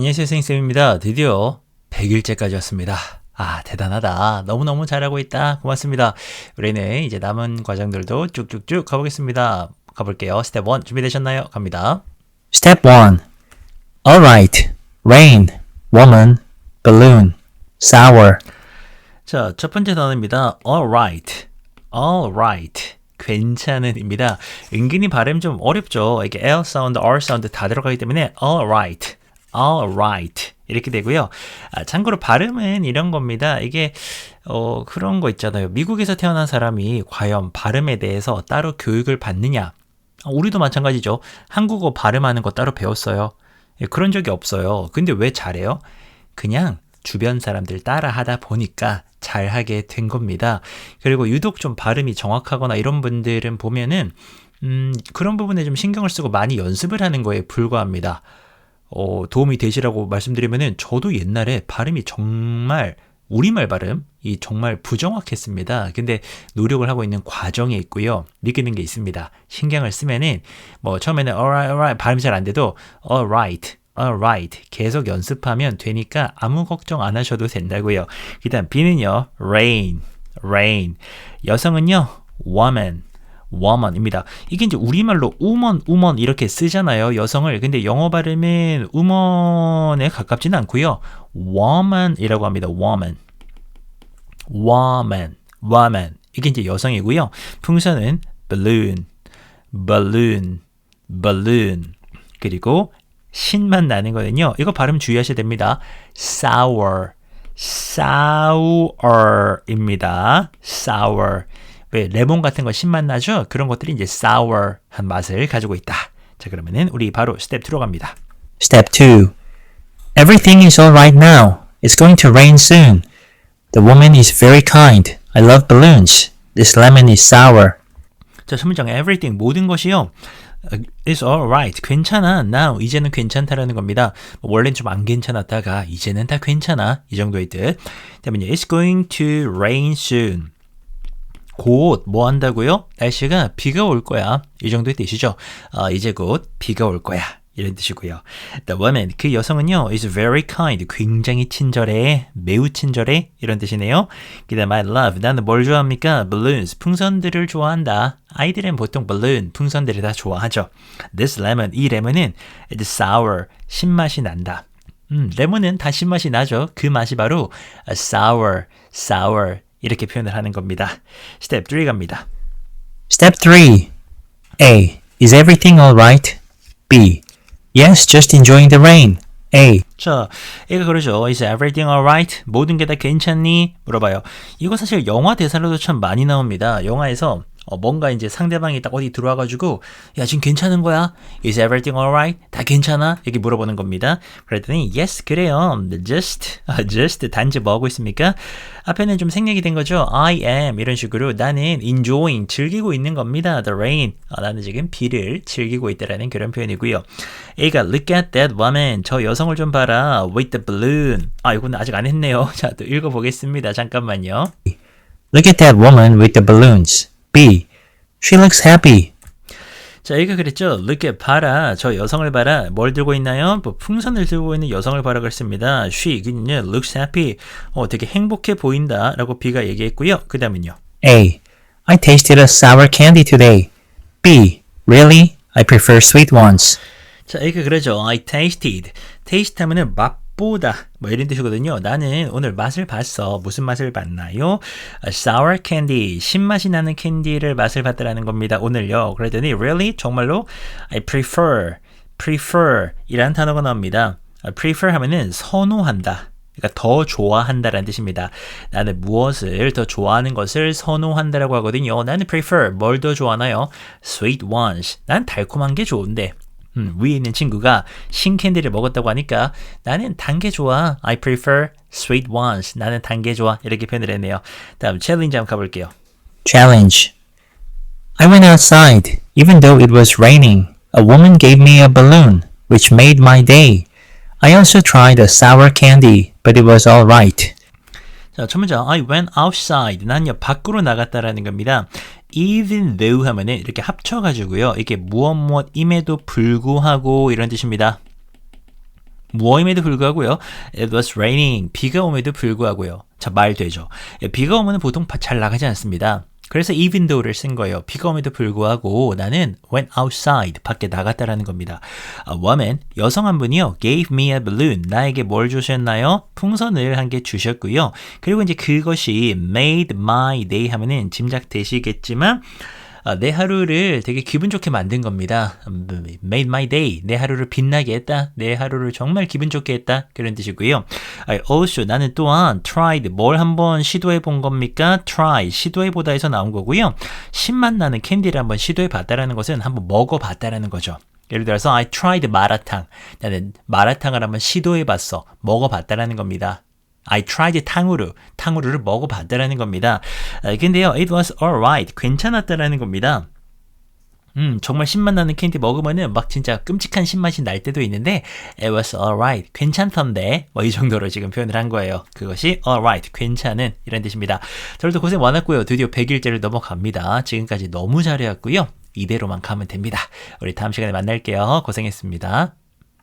안녕하세요, 선생님입니다. 드디어 100일째까지 왔습니다. 아, 대단하다. 너무너무 잘하고 있다. 고맙습니다. 우리는 이제 남은 과정들도 쭉쭉쭉 가보겠습니다. 가볼게요. 스텝 1 준비되셨나요? 갑니다. Step 1. Alright. Rain. Woman. Balloon. Sour. 자, 첫 번째 단어입니다. alright. alright. 괜찮은입니다. 은근히 발음 좀 어렵죠. 이게 L 사운드, R 사운드 다 들어가기 때문에 alright. Alright. 이렇게 되고요. 아, 참고로 발음은 이런 겁니다. 이게 어, 그런 거 있잖아요. 미국에서 태어난 사람이 과연 발음에 대해서 따로 교육을 받느냐? 아, 우리도 마찬가지죠. 한국어 발음하는 거 따로 배웠어요. 예, 그런 적이 없어요. 근데 왜 잘해요? 그냥 주변 사람들 따라 하다 보니까 잘 하게 된 겁니다. 그리고 유독 좀 발음이 정확하거나 이런 분들은 보면은, 음, 그런 부분에 좀 신경을 쓰고 많이 연습을 하는 거에 불과합니다. 어, 도움이 되시라고 말씀드리면은 저도 옛날에 발음이 정말 우리말 발음이 정말 부정확했습니다. 근데 노력을 하고 있는 과정에 있고요. 느끼는 게 있습니다. 신경을 쓰면은 뭐 처음에는 alright, alright 발음이 잘 안 돼도 alright, alright 계속 연습하면 되니까 아무 걱정 안 하셔도 된다고요. 일단 B는요. rain, rain. 여성은요. woman, woman입니다. 이게 이제 우리말로 woman, woman 이렇게 쓰잖아요. 여성을. 근데 영어 발음은 woman에 가깝지는 않고요. woman이라고 합니다. woman. woman, woman. 이게 이제 여성이고요. 풍선은 balloon, balloon, balloon. 그리고 신만 나는 거는요. 이거 발음 주의하셔야 됩니다. sour, sour입니다. sour. 왜 레몬 같은 거 신맛 나죠? 그런 것들이 이제 sour 한 맛을 가지고 있다. 자, 그러면은 우리 바로 스텝 2로 갑니다. Step 2. Everything is alright now. It's going to rain soon. The woman is very kind. I love balloons. This lemon is sour. 자, 첫 문장 everything 모든 것이요. is alright. 괜찮아. now 이제는 괜찮다라는 겁니다. 뭐 원래는 좀 안 괜찮았다가 이제는 다 괜찮아. 이 정도의 뜻. 그다음에 it's going to rain soon. 곧 뭐 한다고요? 날씨가 비가 올 거야. 이 정도의 뜻이죠. 어, 이제 곧 비가 올 거야. 이런 뜻이고요. The woman, 그 여성은요, is very kind, 굉장히 친절해, 매우 친절해, 이런 뜻이네요. 그 다음, I love, 나는 뭘 좋아합니까? balloons, 풍선들을 좋아한다. 아이들은 보통 balloon, 풍선들을 다 좋아하죠. This lemon, 이 레몬은 is sour, 신맛이 난다. 음, 레몬은 다 신맛이 나죠. 그 맛이 바로 sour, sour, 이렇게 표현을 하는 겁니다. 스텝 3 갑니다. Step 3. A. Is everything alright? B. Yes, just enjoying the rain. A. 자, 이거 그러죠. Is everything alright? 모든 게 다 괜찮니? 물어봐요. 이거 사실 영화 대사로도 참 많이 나옵니다. 영화에서 어, 뭔가 이제 상대방이 딱 어디 들어와가지고 야 지금 괜찮은 거야? Is everything alright? 다 괜찮아? 이렇게 물어보는 겁니다. 그랬더니 yes 그래요. Just 아, just 단지 뭐 하고 있습니까? 앞에는 좀 생략이 된 거죠. I am 이런 식으로 나는 enjoying 즐기고 있는 겁니다. The rain 아, 나는 지금 비를 즐기고 있다라는 그런 표현이고요. A가 look at that woman 저 여성을 좀 봐라 with the balloon 아 이거는 아직 안 했네요. 자 또 읽어보겠습니다. 잠깐만요. Look at that woman with the balloons. B. She looks happy. 자, 여기가 그랬죠. look at 봐라. 저 여성을 봐라. 뭘 들고 있나요? 뭐 풍선을 들고 있는 여성을 봐라 그랬습니다. she 그는요 looks happy. 어, 되게 행복해 보인다라고 B가 얘기했고요. 그다음은요. A. I tasted a sour candy today. B. Really? I prefer sweet ones. 자, 여기가 그러죠. I tasted. taste 하면은 맛보다 뭐 이런 뜻이거든요. 나는 오늘 맛을 봤어. 무슨 맛을 봤나요? A sour candy. 신맛이 나는 캔디를 맛을 봤다라는 겁니다. 오늘요. 그랬더니 really 정말로 I prefer prefer 이라는 단어가 나옵니다. prefer 하면은 선호한다. 그러니까 더 좋아한다라는 뜻입니다. 나는 무엇을 더 좋아하는 것을 선호한다라고 하거든요. 나는 prefer 뭘 더 좋아하나요? sweet ones. 난 달콤한 게 좋은데. 음, 위에 있는 친구가 신캔디를 먹었다고 하니까 나는 단 게 좋아. I prefer sweet ones. 나는 단 게 좋아. 이렇게 표현을 했네요. 다음 챌린지 한번 가볼게요. Challenge. I went outside, even though it was raining. A woman gave me a balloon, which made my day. I also tried a sour candy, but it was alright. 자, 첫 문장 I went outside. 난요 밖으로 나갔다라는 겁니다. Even though 하면은 이렇게 합쳐가지고요. 이게 무엇 무엇임에도 불구하고 이런 뜻입니다. 무어임에도 불구하고요. It was raining. 비가 오면도 불구하고요. 자, 말 되죠. 예, 비가 오면 보통 바- 잘 나가지 않습니다. 그래서 even though를 쓴 거예요. 비가 오면도 불구하고 나는 went outside 밖에 나갔다라는 겁니다. A woman 여성 한 분이요 gave me a balloon 나에게 뭘 주셨나요? 풍선을 한 개 주셨고요. 그리고 이제 그것이 made my day 하면은 짐작 되시겠지만 아, 내 하루를 되게 기분 좋게 만든 겁니다. 음, Made my day. 내 하루를 빛나게 했다. 내 하루를 정말 기분 좋게 했다. 그런 뜻이고요. I also 나는 또한 tried 뭘 한번 시도해 본 겁니까? try 시도해 보다에서 나온 거고요. 신맛 나는 캔디를 한번 시도해 봤다라는 것은 한번 먹어 봤다라는 거죠. 예를 들어서 I tried 마라탕. 나는 마라탕을 한번 시도해 봤어. 먹어 봤다라는 겁니다. I tried 탕후루. 탕후루를 먹어봤다라는 겁니다. 아, 근데요, it was alright. 괜찮았다라는 겁니다. 음, 정말 신맛 나는 캔디 먹으면은 막 진짜 끔찍한 신맛이 날 때도 있는데 it was alright. 괜찮던데. 뭐 이 정도로 지금 표현을 한 거예요. 그것이 alright. 괜찮은 이런 뜻입니다. 저도 고생 많았고요. 드디어 100일째를 넘어갑니다. 지금까지 너무 잘해왔고요. 이대로만 가면 됩니다. 우리 다음 시간에 만날게요. 고생했습니다.